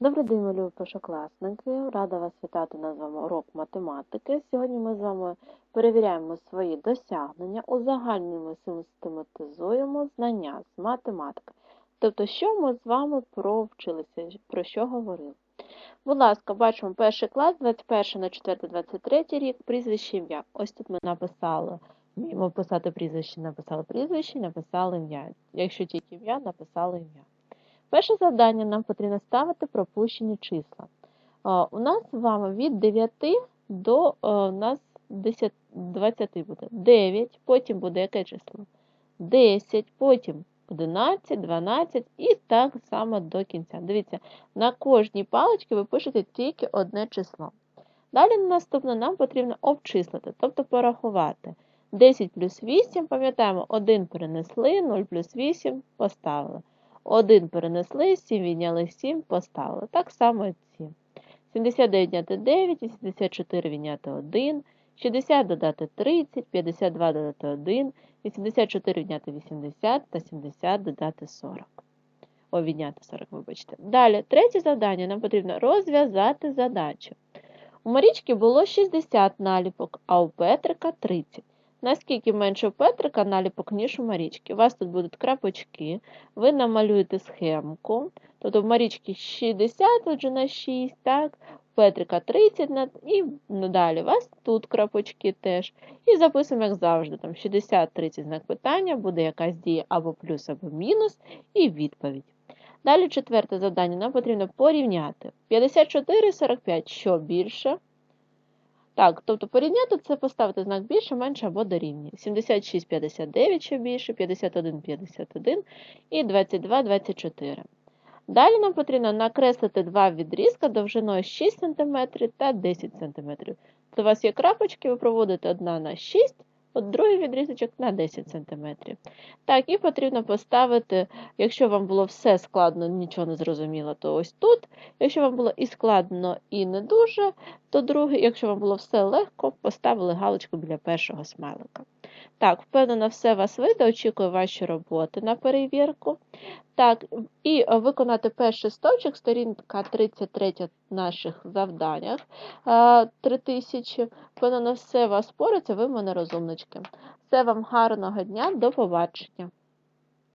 Добрий день, любі першокласники. Рада вас вітати на вами урок математики. Сьогодні ми з вами перевіряємо свої досягнення, узагальнюємо, систематизуємо знання з математики. Тобто, що ми з вами провчилися, про що говорили. Будь ласка, бачимо перший клас, 21 на 4, 23 рік, прізвище ім'я. Ось тут ми написали, вміємо писати прізвище, написали прізвище, написали ім'я. Якщо тільки ім'я, написали ім'я. Перше завдання нам потрібно ставити пропущені числа. У нас з вами від 9 до а, у нас 10, 20 буде. 9, потім буде яке число? 10, потім 11, 12 і так само до кінця. Дивіться, на кожній паличці ви пишете тільки одне число. Далі наступне нам потрібно обчислити, тобто порахувати. 10 плюс 8, пам'ятаємо, 1 перенесли, 0 плюс 8 поставили. 1 перенесли, 7 відняли 7, поставили. Так само ці. 79 відняти 9, 84 відняти 1, 60 додати 30, 52 додати 1, 84 відняти 80 та 70 додати 40. О, відняти 40, вибачте. Далі, третє завдання. Нам потрібно розв'язати задачу. У Марічки було 60 наліпок, а у Петрика 30. Наскільки менше Петрика наліпок, ніж у Марічки. У вас тут будуть крапочки, ви намалюєте схемку. Тобто в Марічки 60, отже на 6, так, Петрика 30 на- і далі у вас тут крапочки теж. І записуємо, як завжди, там 60, 30 знак питання, буде якась дія або плюс, або мінус, і відповідь. Далі четверте завдання. Нам потрібно порівняти. 54, 45, що більше? Так, тобто порівняти це поставити знак більше, менше або дорівнює. 76, 59, що більше, 51, 51 і 22, 24. Далі нам потрібно накреслити два відрізка довжиною 6 см та 10 см. То у вас є крапочки, ви проводите одна на 6, от другий відрізочок на 10 см. Так, і потрібно поставити, якщо вам було все складно, нічого не зрозуміло, то ось тут. Якщо вам було і складно, і не дуже, то другий, якщо вам було все легко, поставили галочку біля першого смайлика. Так, впевнено, все вас вийде, очікую ваші роботи на перевірку. Так, і е, виконати перший сточок, сторінка 33 в наших завданнях. е, 3000. Впевнено, все вас спориться, ви мене розумнички. Все вам гарного дня, до побачення.